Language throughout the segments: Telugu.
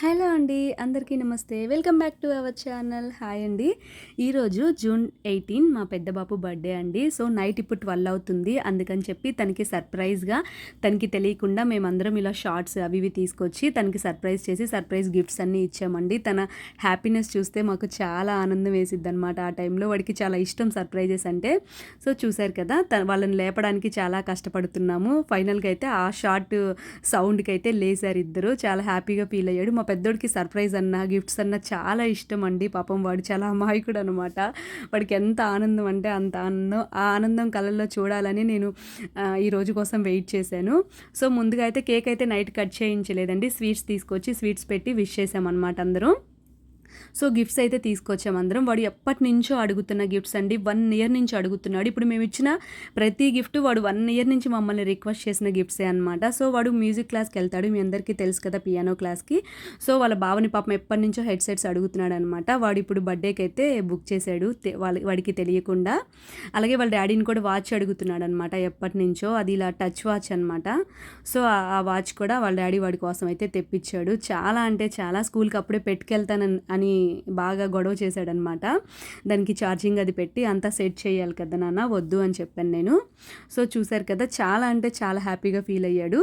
హలో అండి అందరికీ నమస్తే. Welcome back to our channel. Hi అండి. ఈరోజు జూన్ ఎయిటీన్ మా పెద్ద బాబు బర్త్డే అండి. సో నైట్ ఇప్పుడు ట్వెల్వ్ అవుతుంది. అందుకని చెప్పి తనకి సర్ప్రైజ్గా తనకి తెలియకుండా మేమందరం ఇలా షార్ట్స్ అవి ఇవి తీసుకొచ్చి తనకి సర్ప్రైజ్ చేసి సర్ప్రైజ్ గిఫ్ట్స్ అన్నీ ఇచ్చామండి. తన హ్యాపీనెస్ చూస్తే మాకు చాలా ఆనందం వేసిద్ది అనమాట ఆ టైంలో వాడికి చాలా ఇష్టం సర్ప్రైజెస్ అంటే. సో చూశారు కదా తన వాళ్ళని లేపడానికి చాలా కష్టపడుతున్నాము. ఫైనల్గా అయితే ఆ షార్ట్ సౌండ్కి అయితే లేసారు ఇద్దరు. చాలా హ్యాపీగా ఫీల్ అయ్యాడు. మా పెద్దోడికి సర్ప్రైజ్ అన్న గిఫ్ట్స్ అన్న చాలా ఇష్టం అండి పాపం వాడు చాలా అమాయకుడు అనమాట వాడికి ఎంత ఆనందం అంటే అంత ఆనందం. ఆ ఆనందం కళ్ళల్లో చూడాలని నేను ఈ రోజు కోసం వెయిట్ చేశాను. సో ముందుగా అయితే కేక్ అయితే నైట్ కట్ చేయించలేదండి. స్వీట్స్ తీసుకొచ్చి స్వీట్స్ పెట్టి విష్ చేసామన్నమాట అందరూ. సో గిఫ్ట్స్ అయితే తీసుకొచ్చాం అందరం. వాడు ఎప్పటి నుంచో అడుగుతున్న గిఫ్ట్స్ అండి. వన్ ఇయర్ నుంచి అడుగుతున్నాడు. ఇప్పుడు మేము ఇచ్చిన ప్రతి గిఫ్ట్ వాడు వన్ ఇయర్ నుంచి మమ్మల్ని రిక్వెస్ట్ చేసిన గిఫ్ట్సే అనమాట సో వాడు మ్యూజిక్ క్లాస్కి వెళ్తాడు. మీ అందరికీ తెలుసు కదా పియానో క్లాస్కి. సో వాళ్ళ బావని పాపం ఎప్పటి నుంచో హెడ్ సెట్స్ అడుగుతున్నాడు అనమాట వాడు ఇప్పుడు బర్త్డేకి అయితే బుక్ చేశాడు. తె- వాళ్ళ వాడికి తెలియకుండా. అలాగే వాళ్ళ డాడీని కూడా వాచ్ అడుగుతున్నాడు అనమాట ఎప్పటి నుంచో. అది ఇలా టచ్ వాచ్ అనమాట సో ఆ- ఆ వాచ్ కూడా వాళ్ళ డాడీ వాడి కోసం అయితే తెప్పించాడు. చాలా అంటే చాలా స్కూల్కి అప్పుడే పెట్టుకెళ్తానని అని బాగా గొడవ చేశాడనమాట. దానికి ఛార్జింగ్ అది పెట్టి అంతా సెట్ చేయాలి కదా నాన్న వద్దు అని చెప్పాను నేను. సో చూశారు కదా చాలా అంటే చాలా హ్యాపీగా ఫీల్ అయ్యాడు.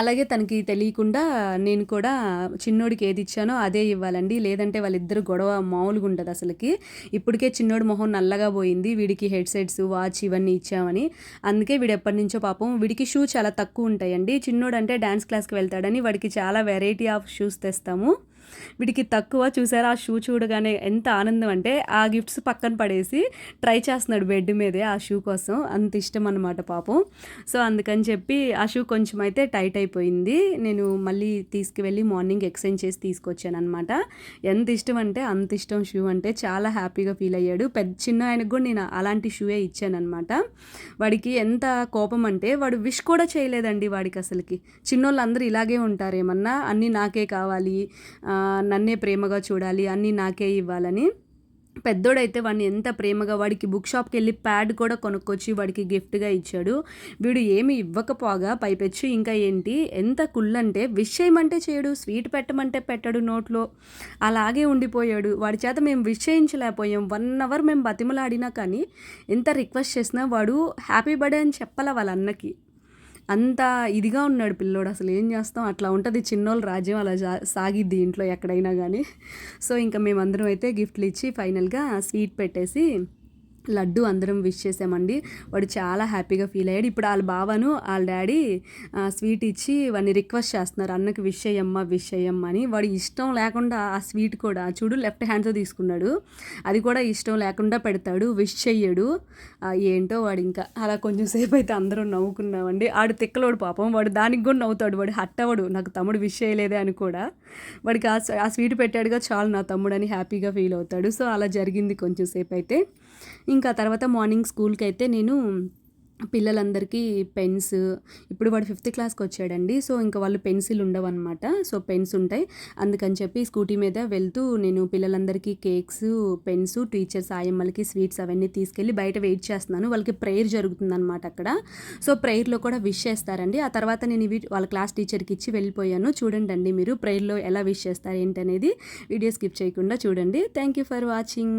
అలాగే తనకి తెలియకుండా నేను కూడా చిన్నోడికి ఏది ఇచ్చానో అదే ఇవ్వాలండి. లేదంటే వాళ్ళిద్దరు గొడవ మామూలుగా ఉంటుంది అసలుకి. ఇప్పటికే చిన్నోడు మొహం నల్లగా పోయింది వీడికి హెడ్ సెట్స్ వాచ్ ఇవన్నీ ఇచ్చామని. అందుకే వీడు ఎప్పటి నుంచో పాపం వీడికి షూ చాలా తక్కువ ఉంటాయండి. చిన్నోడు అంటే డ్యాన్స్ క్లాస్కి వెళ్తాడని వాడికి చాలా వెరైటీ ఆఫ్ షూస్ తెస్తాము. వీడికి తక్కువ చూసారా? ఆ షూ చూడగానే ఎంత ఆనందం అంటే ఆ గిఫ్ట్స్ పక్కన పడేసి ట్రై చేస్తున్నాడు బెడ్ మీదే ఆ షూ కోసం. అంత ఇష్టం అనమాట పాపం. సో అందుకని చెప్పి ఆ షూ కొంచెం అయితే టైట్ అయిపోయింది. నేను మళ్ళీ తీసుకువెళ్ళి మార్నింగ్ ఎక్స్చేంజ్ చేసి తీసుకొచ్చాను అనమాట ఎంత ఇష్టం అంటే అంత ఇష్టం షూ అంటే చాలా హ్యాపీగా ఫీల్ అయ్యాడు. పెద్ద చిన్న ఆయనకు కూడా నేను అలాంటి షూయే ఇచ్చాను అనమాట వాడికి ఎంత కోపం అంటే వాడు విష్ కూడా చేయలేదండి వాడికి అసలుకి. చిన్నోళ్ళందరూ ఇలాగే ఉంటారు ఏమన్నా అన్నీ నాకే కావాలి. నన్నే ప్రేమగా చూడాలి అన్నీ నాకే ఇవ్వాలని. పెద్దోడైతే వాడిని ఎంత ప్రేమగా వాడికి బుక్ షాప్కి వెళ్ళి ప్యాడ్ కూడా కొనుక్కొచ్చి వాడికి గిఫ్ట్గా ఇచ్చాడు. వీడు ఏమి ఇవ్వకపోగా పైపెచ్చి ఇంకా ఏంటి? ఎంత కుళ్ళంటే విష్ చేయమంటే చేయడు స్వీట్ పెట్టమంటే పెట్టడు నోట్లో. అలాగే ఉండిపోయాడు. వాడి చేత మేము విష్ చేయించలేకపోయాం. వన్ అవర్ మేము బతిమలాడినా కానీ ఎంత రిక్వెస్ట్ చేసినా వాడు హ్యాపీ బర్త్డే అని చెప్పాల వాళ్ళ అన్నకి. అంత ఇదిగా ఉన్నాడు పిల్లోడు. అసలు ఏం చేస్తాం? అట్లా ఉంటుంది. చిన్నోళ్ళు రాజ్యం అలా సాగిద్ది ఇంట్లో ఎక్కడైనా కానీ సో ఇంకా మేమందరం అయితే గిఫ్ట్లు ఇచ్చి ఫైనల్గా స్వీట్ పెట్టేసి లడ్డు అందరం విష్ చేసామండి. వాడు చాలా హ్యాపీగా ఫీల్ అయ్యాడు. ఇప్పుడు వాళ్ళ బావను వాళ్ళ డాడీ స్వీట్ ఇచ్చి వాడిని రిక్వెస్ట్ చేస్తున్నారు. అన్నకి విష్ అయ్యమ్మ విష్ అయ్యమ్మ అని. వాడు ఇష్టం లేకుండా ఆ స్వీట్ కూడా చూడు లెఫ్ట్ హ్యాండ్తో తీసుకున్నాడు. అది కూడా ఇష్టం లేకుండా పెడతాడు విష్ చెయ్యడు. ఏంటో వాడు ఇంకా అలా కొంచెం సేపు అయితే అందరం నవ్వుకున్నామండి. ఆడు తిక్కలోడు పాపం. వాడు దానికి కూడా నవ్వుతాడు. వాడు హట్ నాకు తమ్ముడు విష్ చేయలేదే అని కూడా. వాడికి ఆ ఆ స్వీట్ పెట్టాడుగా చాలు నా తమ్ముడు అని హ్యాపీగా ఫీల్ అవుతాడు. సో అలా జరిగింది కొంచెం సేపు అయితే. ఇంకా తర్వాత మార్నింగ్ స్కూల్కి అయితే నేను పిల్లలందరికీ పెన్స్ ఇప్పుడు వాడు ఫిఫ్త్ క్లాస్కి వచ్చాడండి సో ఇంకా వాళ్ళు పెన్సిల్ ఉండవన్నమాట సో పెన్స్ ఉంటాయి. అందుకని చెప్పి స్కూటీ మీద వెళ్తూ నేను పిల్లలందరికీ కేక్స్ పెన్స్ టీచర్స్ ఆయమ్మలకి స్వీట్స్ అవన్నీ తీసుకెళ్ళి బయట వెయిట్ చేస్తున్నాను. వాళ్ళకి ప్రేయర్ జరుగుతుందన్నమాట అక్కడ. సో ప్రేయర్లో కూడా విష్ చేస్తారండి. ఆ తర్వాత నేను ఇవి వాళ్ళ క్లాస్ టీచర్కి ఇచ్చి వెళ్ళిపోయాను. చూడండి అండి మీరు ప్రేయర్లో ఎలా విష్ చేస్తారు ఏంటనేది. వీడియో స్కిప్ చేయకుండా చూడండి. Thank you for watching.